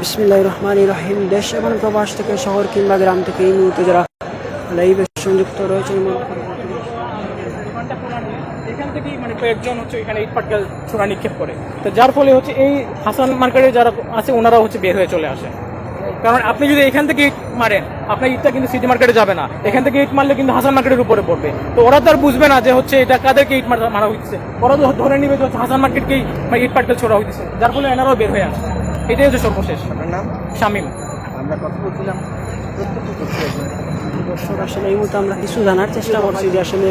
বিসমিল্লাহ রহমান রহিম। দেশ এবং প্রবাস থেকে শহর কিংবা গ্রাম থেকে এই মুহূর্তে যারা লাইভে সংযুক্ত রয়েছে মানে হচ্ছে যার ফলে হচ্ছে এই হাসান মার্কেটে যারা আছে ওনারা হচ্ছে বের হয়ে চলে আসে। কারণ আপনি যদি এখান থেকে ইট মারেন, আপনার ইটটা কিন্তু সিটি মার্কেটে যাবে না। এখান থেকে ইট মারলে কিন্তু হাসান মার্কেটের উপরে পড়বে। তো ওরা তো আর বুঝবে না যে হচ্ছে এটা কাদেরকে ইট মারা হইতেছে। ওরা তো ধরে নিবে যে হচ্ছে হাসান মার্কেটকেই মানে ইট পাটকেল ছোড়া হইতেছে। যার ফলে এনারাও বের হয়ে আসে। এটাই হচ্ছে সর্বশেষ। আপনার নাম? শামিম। আমরা কথা বলছিলাম। আসলে এই মুহূর্তে আমরা কিছু জানার চেষ্টা করছি যে আসলে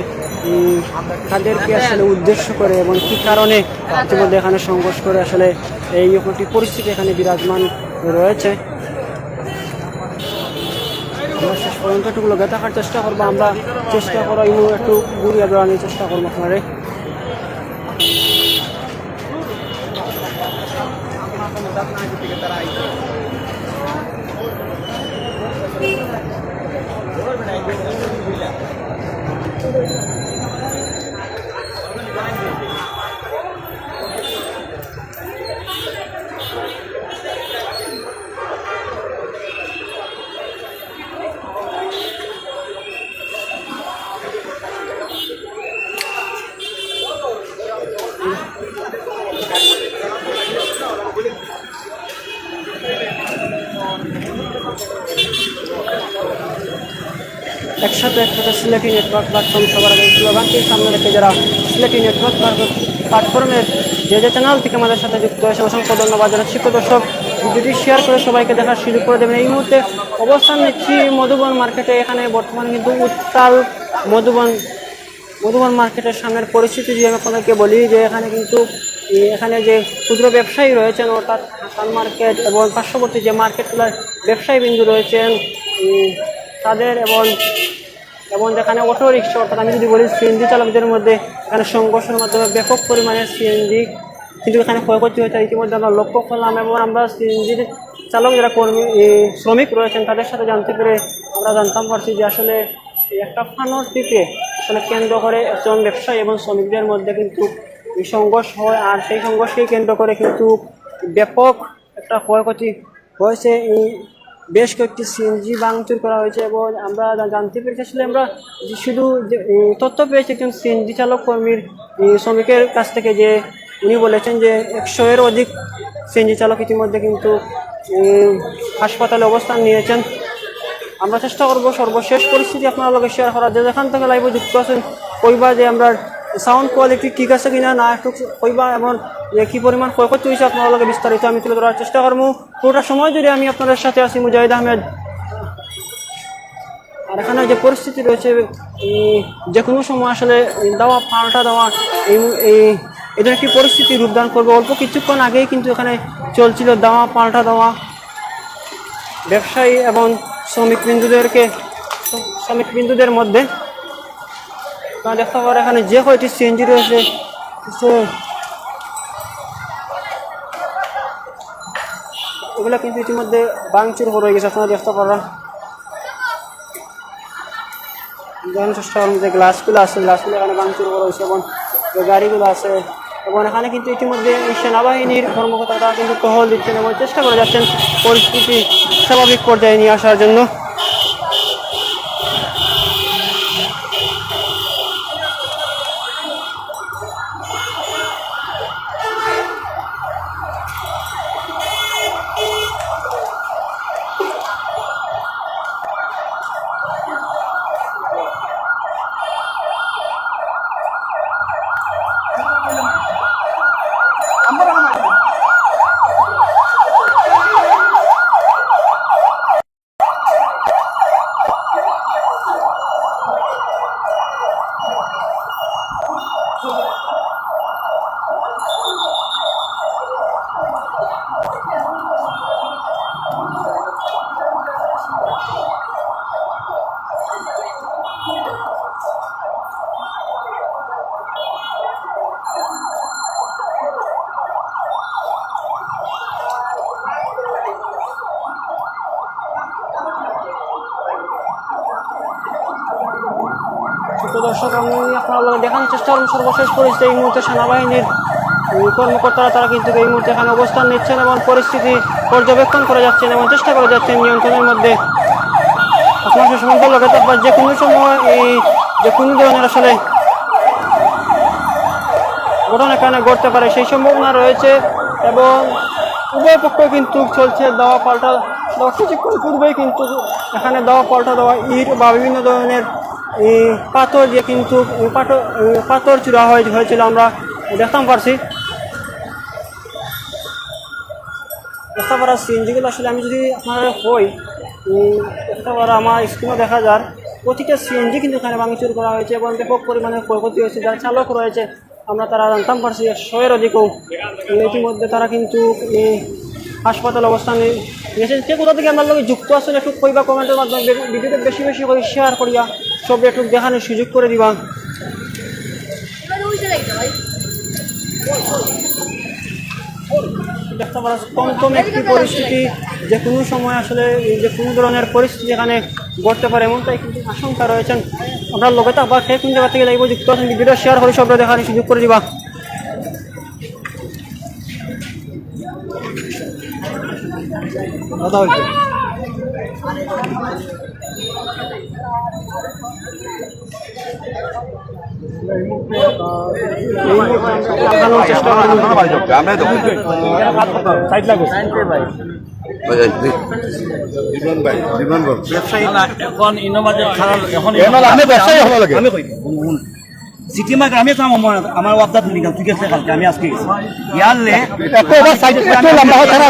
তাদেরকে আসলে উদ্দেশ্য করে এবং কি কারণে ইতিমধ্যে এখানে সংঘর্ষ করে আসলে এই একটি পরিস্থিতি এখানে বিরাজমান রয়েছে। আমরা শেষ পর্যন্ত একটু লগে থাকার চেষ্টা করব। আমরা চেষ্টা করো একটু ঘুরিয়ে বেড়ানোর চেষ্টা করব আপনারে। একসাথে একসাথে সিলেটি নেটওয়ার্ক প্ল্যাটফর্ম সবার আগে স্লোগানকে সামনে রেখে যারা সিলেটি নেটওয়ার্ক প্ল্যাটফর্মের যে যে চ্যানেল থেকে আমাদের সাথে যুক্ত হয়েছে, অসংখ্য ধন্যবাদ জানাচ্ছি। দর্শক, ভিডিওটি শেয়ার করে সবাইকে দেখার সুযোগ করে দেবেন। এই মুহূর্তে অবস্থান নিচ্ছি মধুবন মার্কেটে এখানে বর্তমানে কিন্তু উত্তাল মধুবন মধুবন মার্কেটের সামনের পরিস্থিতি যদি আমি আপনাদেরকে বলি, যে এখানে কিন্তু এখানে যে ক্ষুদ্র ব্যবসায়ী রয়েছেন, অর্থাৎ হাসান মার্কেট এবং পার্শ্ববর্তী যে মার্কেটগুলোর ব্যবসায়ী বিন্দু রয়েছেন তাদের এবং এবং যেখানে অটো রিক্সা অর্থাৎ আমি যদি বলি সিএনজি চালকদের মধ্যে, এখানে সংঘর্ষের মাধ্যমে ব্যাপক পরিমাণে সিএনজি কিন্তু এখানে ক্ষয়ক্ষতি হয়েছে। ইতিমধ্যে আমরা লক্ষ্য করলাম এবং আমরা সিএনজির চালক যারা কর্মী শ্রমিক রয়েছেন, তাদের সাথে জানতে পেরে আমরা জানতাম পারছি যে আসলে একটা ফানোর থেকে আসলে কেন্দ্র করে একজন ব্যবসায়ী এবং শ্রমিকদের মধ্যে কিন্তু সংঘর্ষ হয়। আর সেই সংঘর্ষকে কেন্দ্র করে কিন্তু ব্যাপক একটা ক্ষয়ক্ষতি হয়েছে। এই বেশ কয়েকটি সিএনজি ভাঙচুর করা হয়েছে এবং আমরা জানতে পেরেছি আসলে আমরা শুধু তথ্য পেয়েছি একজন সিএনজি চালক কর্মীর শ্রমিকের কাছ থেকে যে উনি বলেছেন যে একশো এর অধিক সিএনজি চালক ইতিমধ্যে কিন্তু হাসপাতালে অবস্থান নিয়েছেন। আমরা চেষ্টা করব সর্বশেষ পরিস্থিতি আপনার লগে শেয়ার করার। যে যেখান থেকে লাইভে যুক্ত আছেন, কইবা যে আমরা সাউন্ড কোয়ালিটি ঠিক আছে কিনা, না একটু কইবা এবং যে কী পরিমাণ ক্ষয়ক্ষতি হয়েছে আপনার বিস্তারিত আমি তুলে ধরার চেষ্টা করব। পুরোটা সময় ধরে আমি আপনাদের সাথে আছি মুজাহিদ আহমেদ। আর এখানে যে পরিস্থিতি রয়েছে যে কোনো সময় আসলে দেওয়া পাল্টা দেওয়া, এই এই এদের একটি পরিস্থিতি রূপদান করবে? অল্প কিছুক্ষণ আগেই কিন্তু এখানে চলছিল দেওয়া পাল্টা দেওয়া। ব্যবসায়ী এবং শ্রমিক বিন্দুদেরকে শ্রমিক বিন্দুদের মধ্যে দেখতে পারে এখানে যে কয়টি সিএনজি রয়েছে এগুলো কিন্তু ইতিমধ্যে বাংচুর হয়ে গেছে, আপনারা দেখতে পারেন যেমন চেষ্টা করুন যে গ্লাসগুলো আছে গ্লাসগুলো এখানে বাংচুর করা হয়েছে এবং গাড়িগুলো আছে, এবং এখানে কিন্তু ইতিমধ্যে এই সেনাবাহিনীর কর্মকর্তারা কিন্তু টহল দিচ্ছেন এবং চেষ্টা করে যাচ্ছেন পরিস্থিতি স্বাভাবিক পর্যায়ে নিয়ে আসার জন্য। তো দর্শক, আমি আপনার দেখানোর চেষ্টা করব সর্বশেষ পরিস্থিতি এই মুহূর্তে সেনাবাহিনীর কর্মকর্তারা তারা কিন্তু এই মুহূর্তে এখানে অবস্থান নিচ্ছেন এবং পরিস্থিতি পর্যবেক্ষণ করে যাচ্ছেন এবং চেষ্টা করে যাচ্ছেন নিয়ন্ত্রণের মধ্যে। যে কোনো সময় এই যে কোনো ধরনের আসলে ঘটনা এখানে ঘটতে পারে, সেই সম্ভাবনা রয়েছে এবং উভয় পক্ষ কিন্তু চলছে দাওয়া পাল্টা দেওয়া কিছুক্ষণ পূর্বেই কিন্তু এখানে দাওয়া পাল্টা দেওয়া, ইট বা বিভিন্ন ধরনের পাথর দিয়ে কিন্তু পাথর পাথর চূড়া হয়ে- হয়েছিল আমরা দেখতাম পারছি। বুঝতে পারা সিএনজিগুলো আসলে আমি যদি আপনার হই দেখতে পারা আমার স্ক্রিনে দেখা যার, প্রতিটা সিএনজি কিন্তু এখানে ভাঙচুর করা হয়েছে এবং ব্যাপক পরিমাণে ক্ষয়ক্ষতি হয়েছে, যারা চালক রয়েছে, আমরা তারা জানতাম পারছি শয়ের অধিকও ইতিমধ্যে তারা কিন্তু হাসপাতাল অবস্থান নিয়ে- নিয়েছেন কে কোথা থেকে লোক যুক্ত আসলে একটু কইবা কমেন্টের মাধ্যমে, ভিডিওতে বেশি বেশি করে শেয়ার করিয়া সব একটু দেখানোর সুযোগ করে দিবা। দেখতে পারা কমকম একটি পরিস্থিতি যে কোনো সময় আসলে এই যে কোনো ধরনের পরিস্থিতি এখানে ঘটতে পারে এমনটাই কিন্তু আশঙ্কা রয়েছেন। আমরা লোকে তো আবার কোন জায়গা থেকে লাগবে যুক্ত আছেন ভিডিওটা শেয়ার করে সব দেখানোর সুযোগ করে দিবা। দাদা হইছে দেখানোর চেষ্টা করব এখন খারাপ এখন আমি ব্যবসায়ী হব লাগে আমি কই সিটি মার্ক আমি তো আমার আমার ওয়াবদা তুমি কাল ঠিক আছে কালকে আমি আজকে গেছি। ইয়ারলে একটু এবার সাইড একটু লম্বা হয় তারা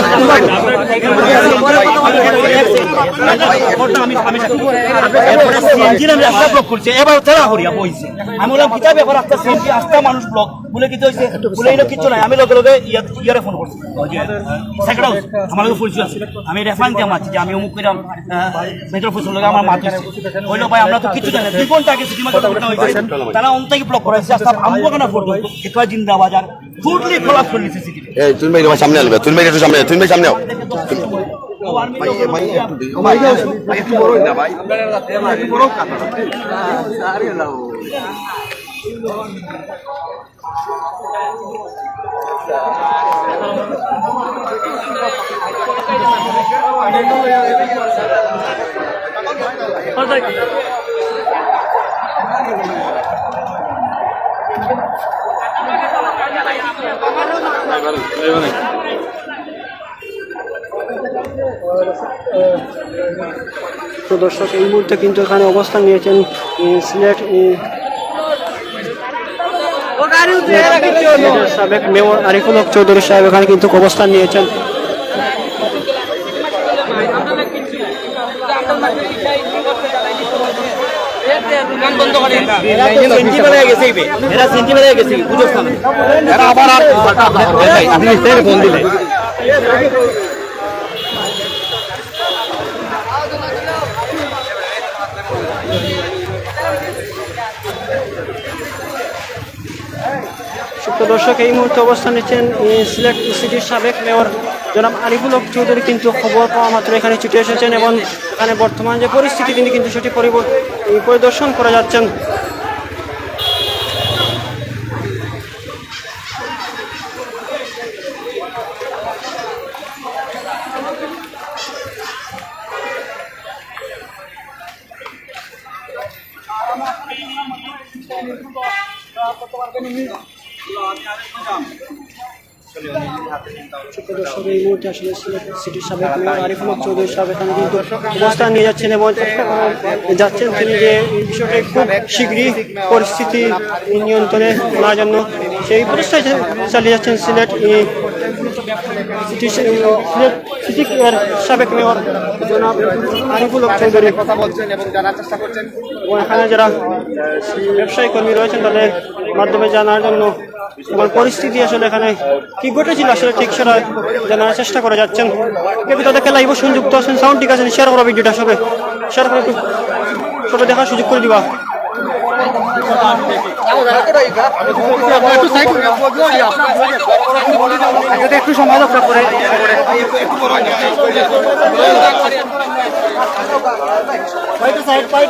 আমি আমি এরপরে সিএনজি আমি রাস্তা ব্লক করছে এবার তারা হরিয়া বইছে আমি বললাম কিতা ব্যাপার একটা সিএনজি আস্তা মানুষ ব্লক বলে কি হয়েছে বলে এটা কিছু নাই আমি লগে লগে ইয়া- ইয়ারে ফোন করছি ওই হাউস আমার লগে পরিচয় আছে। আমি রেফারেন্স দিয়ে মারছি যে আমি অমুক করে মেট্রো ফসল লগে আমার মাত হয়েছে ভাই আমরা তো কিছু জানি দুই ঘণ্টা আগে তারা অন্তকে ব্লক করেছে আস্তা আমবো কেন ফোন এটা জিন্দা বাজার ফুটলি খোলা করে নিছে সিটি এই তুমি ভাই তোমার সামনে আনবে তুমি ভাই একটু সামনে তুমি ভাই সামনে আও। তো দর্শক এই মুহূর্তে কিন্তু এখানে অবস্থান নিয়েছেন সিলেট সাবেক মেয়র আরিফুল হক চৌধুরী সাহেব এখানে কিন্তু অবস্থান নিয়েছেন। সেন্টি বেড়ে গেছে এরা সেন্টি বেড়ে গেছে বুঝোস না এরা আবার আপনি ফোন দিলে দর্শক এই মুহূর্তে অবস্থান নিচ্ছেন সিলেট সিটির সাবেক মেয়র জনাব আরিফুল হক চৌধুরী। কিন্তু খবর পাওয়া মাত্র এখানে ছুটে এসেছেন এবং এখানে বর্তমান যে পরিস্থিতি তিনি কিন্তু সেটি পরিব- এই পরিদর্শন করে যাচ্ছেন সুপ্র দর্শক এই মুহূর্তে আসলে সিটির সাবেক মেয়র আরিফুল চৌধুরী সাহেব এখানে কিন্তু অবস্থান নিয়ে যাচ্ছেন এবং যাচ্ছেন তিনি যে বিষয়টি খুব শীঘ্রই পরিস্থিতি নিয়ন্ত্রণে আনার জন্য সেই প্রচেষ্টা চালিয়ে যাচ্ছেন সিলেট সাবেক মেয়র জনাব আরিফুল চৌধুরী। কথা বলছেন এবং জানার চেষ্টা করছেন। এবং এখানে যারা ব্যবসায়ী কর্মী রয়েছেন তাদের মাধ্যমে জানার জন্য এবং পরিস্থিতি আসলে এখানে কি ঘটেছিল আসলে ঠিক সেটা জানার চেষ্টা করে যাচ্ছেন। কিন্তু তাদেরকে লাইভ সংযুক্ত আছেন সাউন্ড ঠিক আছে শেয়ার করা ভিডিওটা সবে। শেয়ার করে একটু। সবে দেখার সুযোগ করে দিবা। একটু সময় দরকার সাইড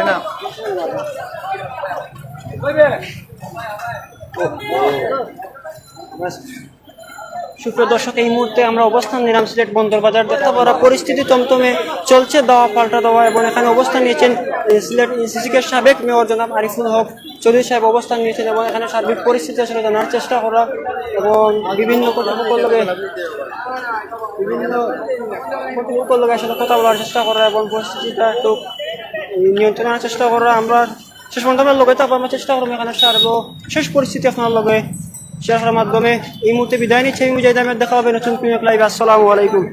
Enough. সুপ্রিয় দর্শক, এই মুহূর্তে আমরা অবস্থান নিলাম সিলেট বন্দর বাজার দেখা বড় পরিস্থিতি তমতমে চলছে, দেওয়া পাল্টা দেওয়া এবং এখানে অবস্থান নিয়েছেন সিলেট সিসিকের সাবেক মেয়র জনাব আরিফুল হক চৌধুরী সাহেব অবস্থান নিয়েছেন এবং এখানে সার্বিক পরিস্থিতি আসলে জানার চেষ্টা করা এবং বিভিন্ন কর্তৃপক্ষের বিভিন্ন আসলে কথা বলার চেষ্টা করা এবং পরিস্থিতিটা একটু নিয়ন্ত্রণ আনার চেষ্টা করা। আমরা শেষ পর্যন্ত আমরা লগে আমরা চেষ্টা করব এখানে সারব। শেষ পরিস্থিতি আপনার লগে। শেয়ার করার মাধ্যমে এই মুহূর্তে বিদায় নিচ্ছে আমি মুজাহিদ আহমেদ দেখা হবে নতুন প্রিমিয়ার লাইভ আসসালামু আলাইকুম